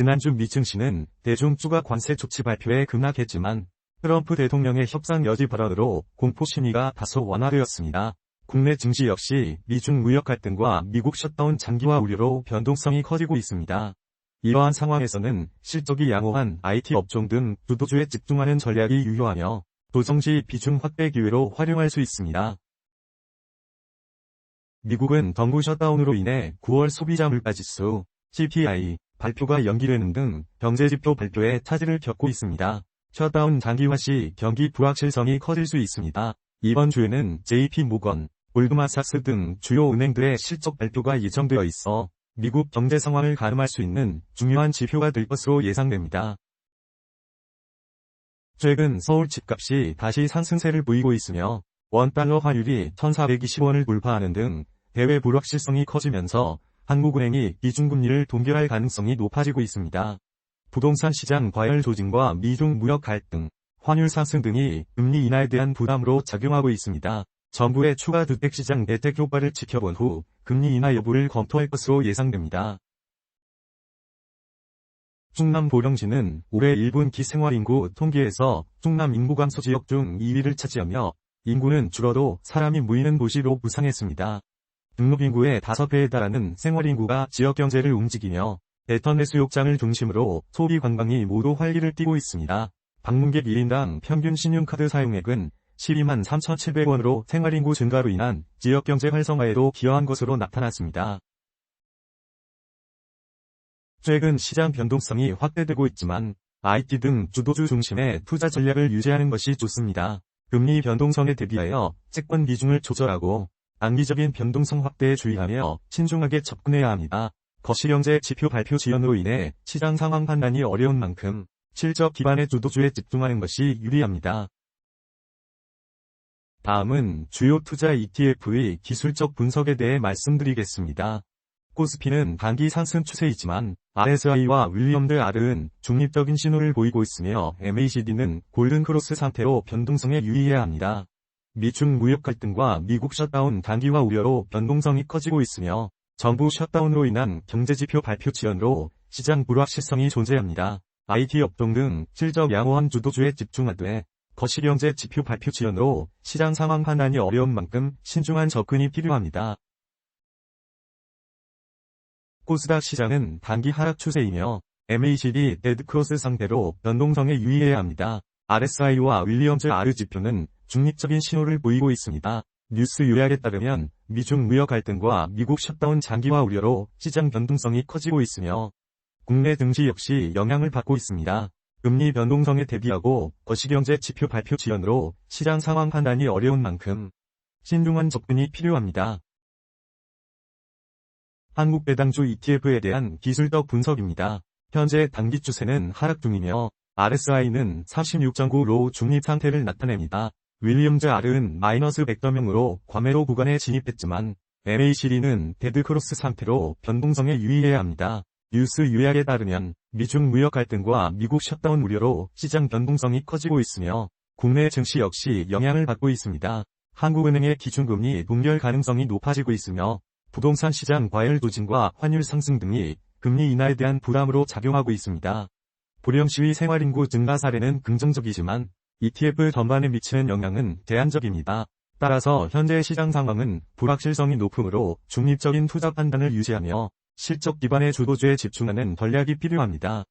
지난주 미 증시는 대중 추가 관세 조치 발표에 급락했지만 트럼프 대통령의 협상 여지 발언으로 공포 심리가 다소 완화되었습니다. 국내 증시 역시 미중 무역 갈등과 미국 셧다운 장기화 우려로 변동성이 커지고 있습니다. 이러한 상황에서는 실적이 양호한 IT 업종 등 주도주에 집중하는 전략이 유효하며 도정지 비중 확대 기회로 활용할 수 있습니다. 미국은 정부 셧다운으로 인해 9월 소비자 물가지수, CPI, 발표가 연기되는 등 경제지표 발표에 차질을 겪고 있습니다. 셧다운 장기화 시 경기 불확실성이 커질 수 있습니다. 이번 주에는 JP 모건, 골드만삭스 등 주요 은행들의 실적 발표가 예정되어 있어 미국 경제 상황을 가늠할 수 있는 중요한 지표가 될 것으로 예상됩니다. 최근 서울 집값이 다시 상승세를 보이고 있으며 원달러 환율이 1420원을 돌파하는 등 대외 불확실성이 커지면서 한국은행이 기준금리를 동결할 가능성이 높아지고 있습니다. 부동산 시장 과열 조짐과 미중 무역 갈등, 환율 상승 등이 금리 인하에 대한 부담으로 작용하고 있습니다. 정부의 추가 주택시장 대책 효과를 지켜본 후 금리 인하 여부를 검토할 것으로 예상됩니다. 충남 보령시는 올해 1분기 생활 인구 통계에서 충남 인구 감소 지역 중 2위를 차지하며 인구는 줄어도 사람이 모이는 도시로 부상했습니다. 등록인구의 5배에 달하는 생활인구가 지역경제를 움직이며 대턴 해수욕장을 중심으로 소비 관광이 모두 활기를 띠고 있습니다. 방문객 1인당 평균 신용카드 사용액은 12만 3,700원으로 생활인구 증가로 인한 지역경제 활성화에도 기여한 것으로 나타났습니다. 최근 시장 변동성이 확대되고 있지만 IT 등 주도주 중심의 투자 전략을 유지하는 것이 좋습니다. 금리 변동성에 대비하여 채권 비중을 조절하고 단기적인 변동성 확대에 주의하며 신중하게 접근해야 합니다. 거시경제 지표 발표 지연으로 인해 시장 상황 판단이 어려운 만큼 실적 기반의 주도주에 집중하는 것이 유리합니다. 다음은 주요 투자 ETF의 기술적 분석에 대해 말씀드리겠습니다. 코스피는 단기 상승 추세이지만 RSI와 윌리엄드 R은 중립적인 신호를 보이고 있으며 MACD는 골든크로스 상태로 변동성에 유의해야 합니다. 미중 무역 갈등과 미국 셧다운 단기화 우려로 변동성이 커지고 있으며 정부 셧다운으로 인한 경제지표 발표 지연으로 시장 불확실성이 존재합니다. IT 업종 등 실적 양호한 주도주에 집중하되 거시경제 지표 발표 지연으로 시장 상황 판단이 어려운 만큼 신중한 접근이 필요합니다. 코스닥 시장은 단기 하락 추세이며 MACD 데드크로스 상태로 변동성에 유의해야 합니다. RSI와 윌리엄즈 R 지표는 중립적인 신호를 보이고 있습니다. 뉴스 요약에 따르면 미중 무역 갈등과 미국 셧다운 장기화 우려로 시장 변동성이 커지고 있으며 국내 증시 역시 영향을 받고 있습니다. 금리 변동성에 대비하고 거시경제 지표 발표 지연으로 시장 상황 판단이 어려운 만큼 신중한 접근이 필요합니다. 한국 배당주 ETF에 대한 기술적 분석입니다. 현재 단기 추세는 하락 중이며 RSI는 36.9로 중립 상태를 나타냅니다. 윌리엄즈 R은 마이너스 100더명으로 과매로 구간에 진입했지만 MACD는 데드크로스 상태로 변동성에 유의해야 합니다. 뉴스 요약에 따르면 미중 무역 갈등과 미국 셧다운 우려로 시장 변동성이 커지고 있으며 국내 증시 역시 영향을 받고 있습니다. 한국은행의 기준금리 동결 가능성이 높아지고 있으며 부동산 시장 과열 도진과 환율 상승 등이 금리 인하에 대한 부담으로 작용하고 있습니다. 보령시의 생활인구 증가 사례는 긍정적이지만 ETF 전반에 미치는 영향은 제한적입니다. 따라서 현재 시장 상황은 불확실성이 높으므로 중립적인 투자 판단을 유지하며 실적 기반의 주도주에 집중하는 전략이 필요합니다.